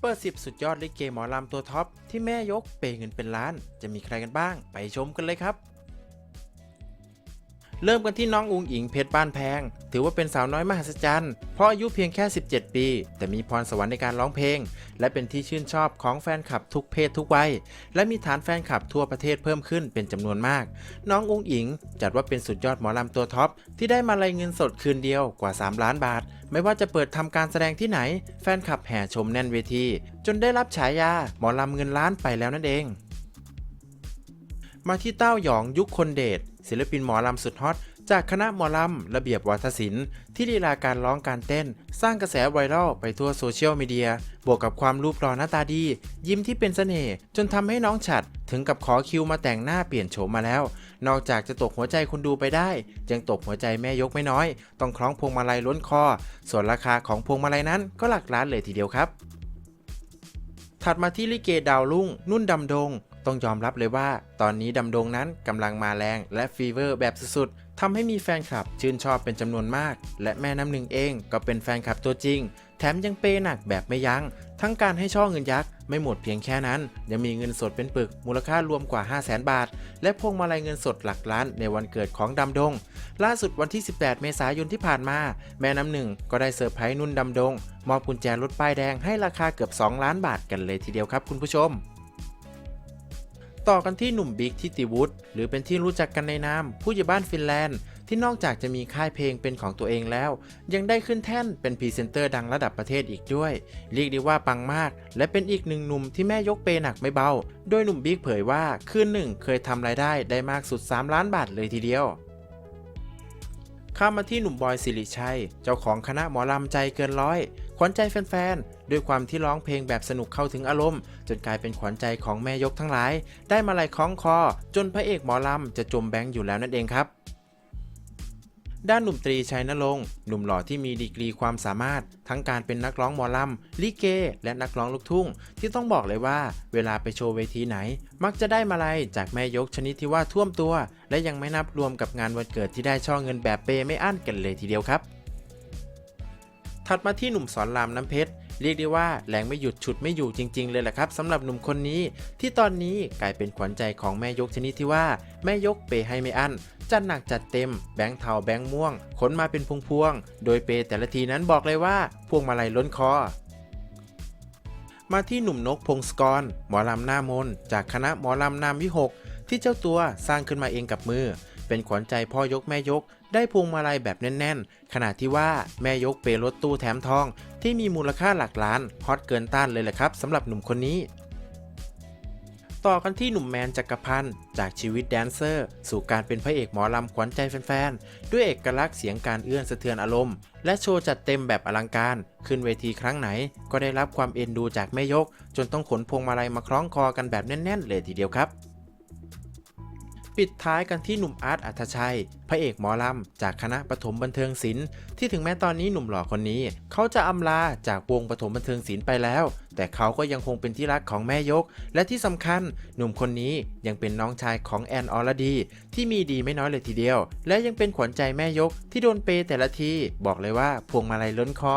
เปิด10 สุดยอดลิเกหมอลำตัวท็อปที่แม่ยกเปย์เงินเป็นล้าน จะมีใครกันบ้าง ไปชมกันเลยครับ เริ่มกันที่น้องอุงอิงเพชรบ้านแพง ถือว่าเป็นสาวน้อยมหัศจรรย์ เพราะอายุเพียงแค่ 17 ปี แต่มีพรสวรรค์ในการร้องเพลง และเป็นที่ชื่นชอบของแฟนคลับทุกเพศทุกวัย และมีฐานแฟนคลับทั่วประเทศเพิ่มขึ้นเป็นจำนวนมาก น้องอุงอิง จัดว่าเป็นสุดยอดหมอลำตัวท็อป ที่ได้มาลายเงินสดคืนเดียวกว่า 3 ล้านบาท ไม่ว่าจะเปิดทำการแสดงที่ไหน แฟนคลับแห่ชมแน่นเวที จนได้รับฉายาหมอลำเงินล้านไปแล้วนั่นเองมาที่เต้าหยองยุคคนเดช ศิลปินหมอลำสุดฮอตจากคณะหมอลำระเบียบวัฒศิลป์ที่ลีลาการร้องการเต้น สร้างกระแสไวรัลไปทั่วโซเชียลมีเดีย บวกกับความรูปหล่อหน้าตาดี ยิ้มที่เป็นเสน่ห์จนทำให้น้องฉัดถึงกับขอคิวมาแต่งหน้าเปลี่ยนโฉมมาแล้ว นอกจากจะตกหัวใจคนดูไปได้ ยังตกหัวใจแม่ยกไม่น้อย ต้องคล้องพวงมาลัยล้นคอ ส่วนราคาของพวงมาลัยนั้นก็หลักล้านเลยทีเดียวครับถัดมาที่ลิเกดาวรุ่ง นุ่นดำดง ต้องยอมรับเลยว่า ตอนนี้ดำดงนั้นกำลังมาแรงและฟีเวอร์แบบสุดๆทำให้มีแฟนคลับชื่นชอบเป็นจำนวนมาก และแม่น้ำหนึ่งเองก็เป็นแฟนคลับตัวจริง แถมยังเปย์หนักแบบไม่ยัง้ง ทั้งการให้ช่อเงินยักษ์ไม่หมดเพียงแค่นั้น ยังมีเงินสดเป็นปึกมูลค่ารวมกว่า 5 0 0แสนบาท และพวงมาลัยเงินสดหลักล้านในวันเกิดของดำดง ล่าสุดวันที่ 18 เมษายนที่ผ่านมา แม่น้ำหนึ่งก็ได้เซอร์ไพรส์นุ่นดำดงมอบกุญแจรถป้ายแดงให้ราคาเกือบ 2 ล้านบาทกันเลยทีเดียวครับคุณผู้ชม ต่อกันที่หนุ่มบิ๊กทิติวุฒิหรือเป็นที่รู้จักกันในนามผู้ใหญ่บ้านฟินแลนด์ ที่นอกจากจะมีค่ายเพลงเป็นของตัวเองแล้ว ยังได้ขึ้นแท่นเป็นพรีเซนเตอร์ดังระดับประเทศอีกด้วย เรียกได้ว่าปังมาก และเป็นอีกหนึ่งหนุ่มที่แม่ยกเปยหนักไม่เบา โดยหนุ่มบิ๊กเผยว่าคืนหนึ่งเคยทำรายได้ได้มากสุด 3 ล้านบาทเลยทีเดียวข้ามมาที่หนุ่มบอยสิริชัย เจ้าของคณะหมอลำใจเกินร้อย ขวัญใจแฟนๆ ด้วยความที่ร้องเพลงแบบสนุกเข้าถึงอารมณ์ จนกลายเป็นขวัญใจของแม่ยกทั้งหลาย ได้มาลัยคล้องคอ จนพระเอกหมอลำจะจมแบงค์อยู่แล้วนั่นเองครับด้านหนุ่มตรีชัยนรงค์หนุ่มหล่อที่มีดีกรีความสามารถ ทั้งการเป็นนักร้องหมอลำลิเก และนักร้องลูกทุ่ง ที่ต้องบอกเลยว่า เวลาไปโชว์เวทีไหน มักจะได้มาลัยจากแม่ยกชนิดที่ว่าท่วมตัว และยังไม่นับรวมกับงานวันเกิดที่ได้ช่อเงินแบบเปไม่อั้นกันเลยทีเดียวครับ ถัดมาที่หนุ่มสอนรามน้ำเพชรเรียกได้ว่าแรงไม่หยุดฉุดไม่อยู่จริง ๆ เลยแหละครับสำหรับหนุ่มคนนี้ที่ตอนนี้กลายเป็นขวัญใจของแม่ยกชนิดที่ว่าแม่ยกเปย์ให้ไม่อั้นจัดหนักจัดเต็มแบงค์เทาแบงค์ม่วง ขนมาเป็นพวงๆ โดยเปย์แต่ละทีนั้นบอกเลยว่า พวงมาลัยล้นคอ มาที่หนุ่มนกพงศกร หมอลำหน้ามน จากคณะหมอลำนามวิหกที่เจ้าตัวสร้างขึ้นมาเองกับมือ เป็นขวัญใจพ่อยกแม่ยก ได้พวงมาลัยแบบแน่น ๆ ขณะที่ว่าแม่ยกเปย์รถตู้แถมทอง ที่มีมูลค่าหลักล้านฮอตเกินต้านเลยแหละครับสำหรับหนุ่มคนนี้ต่อกันที่หนุ่มแมนจักรพันธ์จากชีวิตแดนเซอร์ สู่การเป็นพระเอกหมอลำขวัญใจแฟนๆ ด้วยเอกลักษณ์เสียงการเอื้อนสะเทือนอารมณ์ และโชว์จัดเต็มแบบอลังการ ขึ้นเวทีครั้งไหน ก็ได้รับความเอ็นดูจากแม่ยก จนต้องขนพวงมาลัยมาคล้องคอกันแบบแน่น ๆ เลยทีเดียวครับ ปิดท้ายกันที่หนุ่มอาร์ตอัธชัย พระเอกหมอลำ จากคณะปฐมบันเทิงศิลป์ที่ถึงแม้ตอนนี้หนุ่มหล่อคนนี้ เขาจะอำลาจากวงปฐมบันเทิงศิลป์ไปแล้ว แต่เขาก็ยังคงเป็นที่รักของแม่ยก และที่สำคัญหนุ่มคนนี้ยังเป็นน้องชายของแอนออรดี ที่มีดีไม่น้อยเลยทีเดียว และยังเป็นขวัญใจแม่ยกที่โดนเปยแต่ละทีบอกเลยว่าพวงมาลัยล้นคอ